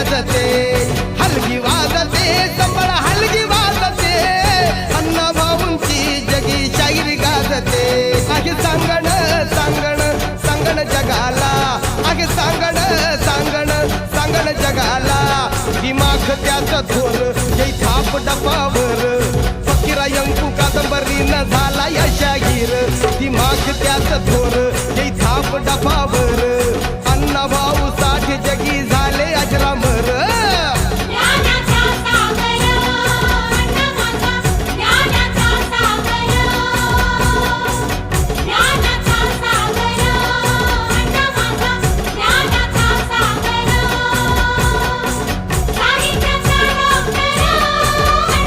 वाजते हलगी वाजते संबळ हलगी वाजते. अण्णा भाऊंची जगी शाहीर गाजते. आगे सांगण सांगण सांगण जगाला. आगे सांगण सांगण सांगण जगाला. दिमाग त्याचं थोर जे थाप डपावर फकीरा यंकू कादंबरी न झाला या शाही